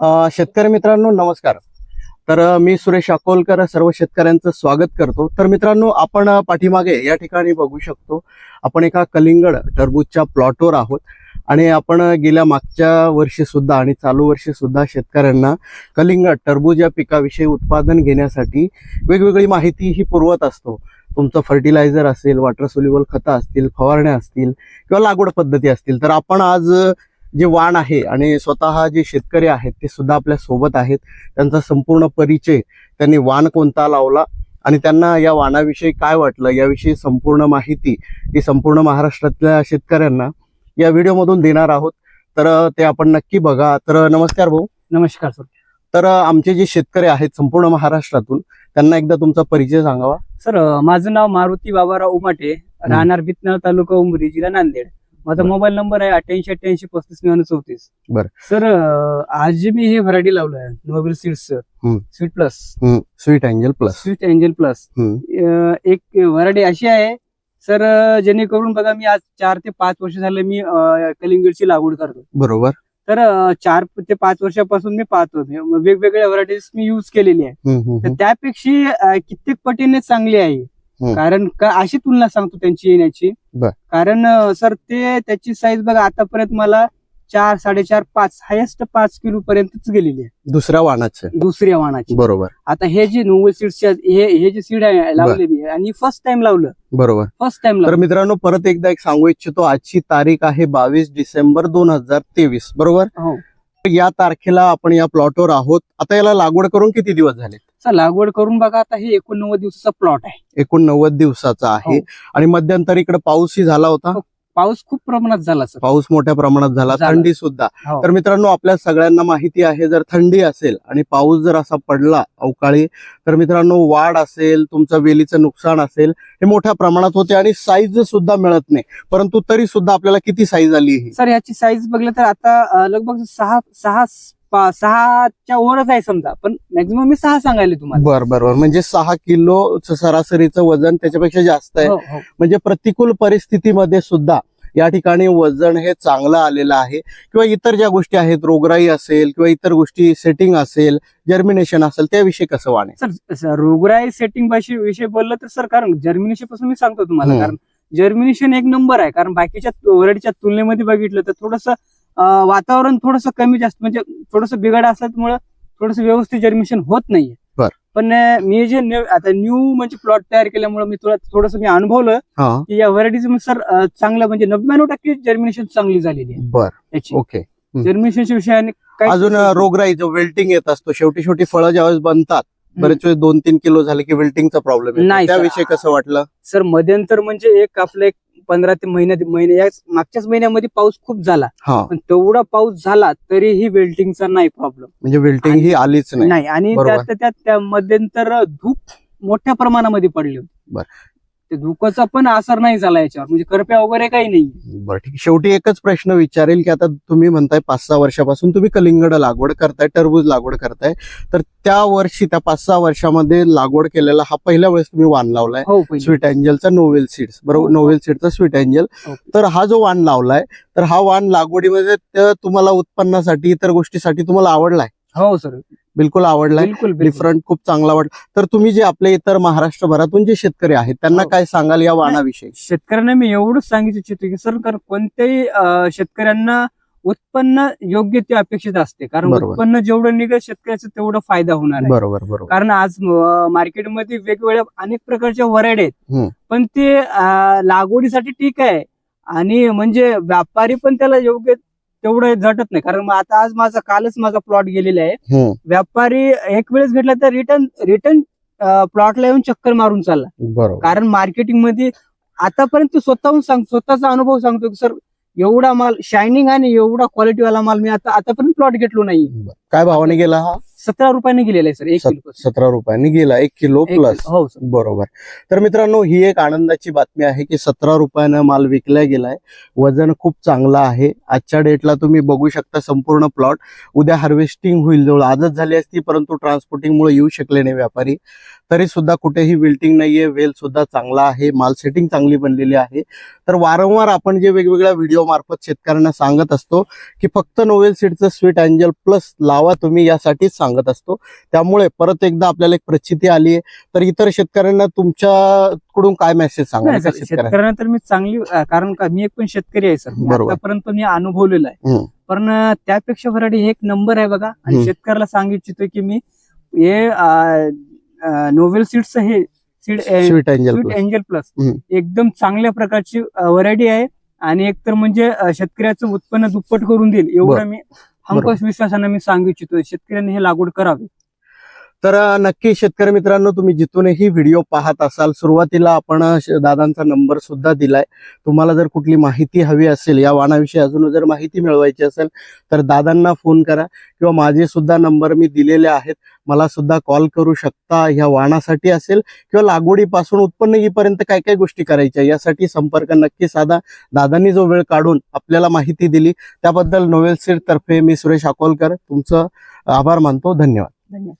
शेतकरी मित्रांनो नमस्कार. तर मी सुरेश अकोलकर सर्व शेतकऱ्यांचं स्वागत करतो. तर मित्रांनो आपण पाठीमागे या ठिकाणी बघू शकतो. आपण एका कलिंगड टरबूजच्या प्लॉटवर आहोत. आणि आपण गेल्या मागच्या वर्षी सुद्धा आणि चालू वर्षी सुद्धा शेतकऱ्यांना कलिंगड टरबूज या पिकाविषयी उत्पादन घेण्यासाठी वेगवेगळी माहिती ही पुरवत असतो. तुमचं फर्टिलायझर असेल वॉटर सोल्युबल खतं असतील फवारण्या असतील किंवा लागवड पद्धती असतील. तर आपण आज जे वाण आहे आणि स्वतः जे शेतकरी आहेत ते सुद्धा आपल्यासोबत आहेत. त्यांचा संपूर्ण परिचय त्यांनी वाण कोणता लावला आणि त्यांना या वाणाविषयी काय वाटलं याविषयी संपूर्ण माहिती ही संपूर्ण महाराष्ट्रातल्या शेतकऱ्यांना या व्हिडिओमधून देणार आहोत. तर ते आपण नक्की बघा. तर नमस्कार भाऊ. नमस्कार सर. तर आमचे जे शेतकरी आहेत संपूर्ण महाराष्ट्रातून त्यांना एकदा तुमचा परिचय सांगावा. सर माझं नाव मारुती बाबाराव उमाटे राहणार बितनाळ तालुका उमरी जिल्हा नांदेड. माझा. मोबाईल नंबर आहे अठ्ठ्याऐंशी अठ्ठ्याऐंशी पस्तीस नव्याण्णव चौतीस. बरं. सर अ, आज जे मी हे व्हरायटी लावलं आहे नोबेल सीड्स हम्म. Sweet Plus Sweet Angel Plus Sweet Angel Plus एक व्हरायटी अशी आहे सर अ, जेणेकरून बघा मी आज चार ते पाच वर्ष झालं मी अ, कलिंगडची लागवड करतो बरोबर. तर अ, चार ते पाच वर्षापासून मी पाहतो वेगवेगळ्या व्हरायटीज मी युज केलेली आहे. हम्म, हम्म, तर हम्म. त्यापेक्षा अ, कित्येक पटीने चांगली आहे. कारण का अशी तुलना सांगतो त्यांची येण्याची. कारण सर ते त्याची साईज बघा आतापर्यंत मला चार साडेचार पाच हायेस्ट पाच किलो पर्यंतच गेलेली आहे. दुसऱ्या वाणाचं. दुसऱ्या वाणाची. बरोबर. आता हे जे नोवल सीड्स हे हे जे सीड आहे लावले मी आणि फर्स्ट टाइम लावलं. बरोबर. फर्स्ट टाइम तर लावलं. मित्रांनो परत एकदा एक सांगू इच्छितो आजची तारीख आहे बावीस डिसेंबर दोन हजार तेवीस. बरोबर? हो. या तारखेला आपण या प्लॉटवर आहोत. आता याला लागवड करून किती दिवस झाले? लागवड करून बघा आता हे एकोणनव्वद दिवसाचा प्लॉट आहे. एकोणनव्वद दिवसाचा आहे. हो. आणि मध्यंतरी इकडे पाऊसही झाला होता. हो. पाऊस खूप प्रमाणात झाला सर पाऊस मोठ्या प्रमाणात झाला. थंडी सुद्धा हो. तर मित्रांनो आपल्या सगळ्यांना माहिती आहे जर थंडी असेल आणि पाऊस जर असा पडला अवकाळी तर मित्रांनो वाढ असेल तुमचं वेलीचं नुकसान असेल हे मोठ्या प्रमाणात होते आणि साईज सुद्धा मिळत नाही परंतु तरी सुद्धा आपल्याला किती साईज आली ही सर याची साईज बघलं तर आता अ, लगभग सहा सहा पा- सहाच्या वरच आहे समजा पण मॅक्झिमम मी सहा सांगायले तुम्हाला. बर बर बर. म्हणजे सहा किलो सरासरीचं वजन त्याच्यापेक्षा जास्त आहे. हो, हो. म्हणजे प्रतिकूल परिस्थितीमध्ये सुद्धा या ठिकाणी वजन हे चांगलं आलेलं आहे. किंवा इतर ज्या गोष्टी आहेत रोगराई असेल किंवा इतर गोष्टी सेटिंग असेल जर्मिनेशन असेल त्याविषयी कसं वाणे सर सर, रोगराई सेटिंग भाषे विषयी बोललं तर सर कारण जर्मिनेशनपासून मी सांगतो तुम्हाला हम्म. कारण जर्मिनेशन एक नंबर आहे. कारण बाकीच्या वरडीच्या तुलनेमध्ये बघितलं तर थोडस वातावरण थोडस कमी जास्त म्हणजे थोडस बिघाड असल्यामुळे थोडस व्यवस्थित जर्मिनेशन होत नाहीये. पण मी जे आता न्यू म्हणजे प्लॉट तयार केल्यामुळे मी थोडं थोडस मी अनुभवलं हा. की या व्हरायटीज सर अ, चांगलं म्हणजे नव्याण्णव टक्के जर्मिनेशन चांगली झालेली आहे. बर. ओके. जर्मिनेशनच्या विषयाने अजून रोगराई जो वेल्टिंग येत असतो. शेवटी शेवटी फळं ज्यावेळेस बनतात बरेच वेळेस दोन तीन किलो झाले की वेल्टिंगचा प्रॉब्लेम नाही. त्याविषयी कसं वाटलं? सर मध्यंतर म्हणजे एक आपलं एक पंधरा ते महिन्यात महिने या मागच्याच महिन्यामध्ये पाऊस खूप झाला. पण तेवढा पाऊस झाला तरीही वेल्टिंगचा नाही प्रॉब्लेम म्हणजे वेल्टिंग ही आलीच नाही. आणि. त्यात त्यात त्या मध्यंतर धूप मोठ्या प्रमाणामध्ये पडली होती. बर. ते धुकाचा पण असर नाही झाला याच्यावर. म्हणजे करप्या वगैरे काही नाही. बरं ठीक आहे. शेवटी एकच प्रश्न विचारेल की आता तुम्ही म्हणताय पाच सहा वर्षापासून तुम्ही कलिंगड लागवड करताय टरबूज लागवड करताय. तर त्या वर्षी त्या पाच सहा वर्षामध्ये लागवड केलेला हा पहिल्या वेळेस तुम्ही वाण लावलाय. हो पहिले. स्वीट अँजलचा नोवेल सीड्स बरोबर. नोवेल सीडचा स्वीट अँजल हो. तर हा जो वाण लावलाय तर हा वाण लागवडीमध्ये तुम्हाला उत्पन्नासाठी इतर गोष्टीसाठी तुम्हाला आवडलाय? हो सर. बिलकुल आवडलाय बिलकुल. डिफरंट खूप चांगला वाटला तर तुम्ही जे आपले इतर महाराष्ट्रभरातून जे शेतकरी आहेत त्यांना हो. काय सांगाल या वाणाविषयी शेतकऱ्यांना मी एवढंच सांगितलं इच्छितो की सर कारण कोणत्याही अं, शेतकऱ्यांना उत्पन्न योग्य ते अपेक्षित असते कारण बरोबर. उत्पन्न जेवढं निघेल शेतकऱ्याचा तेवढा फायदा होणार आहे बरोबर बरोबर कारण आज अं, मार्केटमध्ये वेगवेगळ्या अनेक प्रकारच्या व्हरायटी हम्म. आहेत पण ते अं, लागवडीसाठी ठीक आहे आणि म्हणजे व्यापारी पण त्याला योग्य तेवढं झटत नाही. कारण आता आज माझा कालच माझा प्लॉट गेलेला आहे. हम्म, व्यापारी एक वेळेस घेतला तर रिटर्न रिटर्न प्लॉटला येऊन चक्कर मारून चालला. कारण मार्केटिंगमध्ये आतापर्यंत स्वतःहून सांग स्वतःचा अनुभव सांगतो की सर एवढा माल शायनिंग आणि एवढा क्वालिटीवाला माल मी आता आतापर्यंत प्लॉट घेतलो नाही. काय भावाने गेला हा? सतरा रुपयाने गेलेला आहे सर एक किलो सतरा रुपयांनी गेला एक किलो एक प्लस. हो सर. बरोबर. तर मित्रांनो ही एक आनंदाची बातमी आहे की सतरा रुपयानं माल विकला गेलाय वजन खूप चांगलं आहे. आजच्या डेटला तुम्ही बघू शकता संपूर्ण प्लॉट उद्या हार्वेस्टिंग होईल जवळ आजच झाली असती परंतु ट्रान्सपोर्टिंगमुळे येऊ शकले नाही व्यापारी. तरी सुद्धा कुठेही विल्टिंग नाहीये वेल सुद्धा चांगला आहे माल सेटिंग चांगली बनलेली आहे. तर वारंवार आपण जे वेगवेगळ्या व्हिडिओ मार्फत शेतकऱ्यांना सांगत असतो की फक्त नोवेल सीडचं स्वीट अँजल प्लस लावा तुम्ही यासाठीच सांगत असतो. त्यामुळे परत एकदा आपल्याला एक प्रचिती आली आहे. तर इतर शेतकऱ्यांना तुमच्याकडून काय मेसेज सांगा शेतकऱ्यांना तर मी चांगली कारण का मी एक पण शेतकरी आहे सर. आतापर्यंत मी अनुभवलेला आहे. पण त्यापेक्षा व्हरायटी हे एक नंबर आहे बघा. आणि. शेतकऱ्याला सांगू इच्छितो की मी हे नोवेल सीड्स हे सीड स्वीट एंजल प्लस. एकदम चांगल्या प्रकारची व्हरायटी आहे. आणि एकतर म्हणजे अं, शेतकऱ्याचं उत्पन्न दुप्पट करून देईल. एवढं मी हमखास विश्वासाने मी सांगू इच्छितो शेतकऱ्यांनी हे लागवड करावी. तर नक्की शेतकरी मित्रांनो तुम्ही जिथूनही व्हिडिओ पाहत असाल सुरुवातीला आपण दादांचा नंबर सुद्धा दिलाय. तुम्हाला जर कुठली माहिती हवी असेल या वाणाविषयी अजून जर माहिती मिळवायची असेल तर दादांना फोन करा किंवा माझे सुद्धा नंबर मी दिलेले आहेत. मला सुद्धा कॉल करू शकता ह्या वाणासाठी असेल किंवा लागवडीपासून उत्पन्न येईपर्यंत काय काय गोष्टी करायच्या यासाठी संपर्क नक्की साधा. दादांनी जो वेळ काढून आपल्याला माहिती दिली त्याबद्दल नोवेल सीड तर्फे मी सुरेश अकोलकर तुमचं आभार मानतो धन्यवाद. धन्यवाद.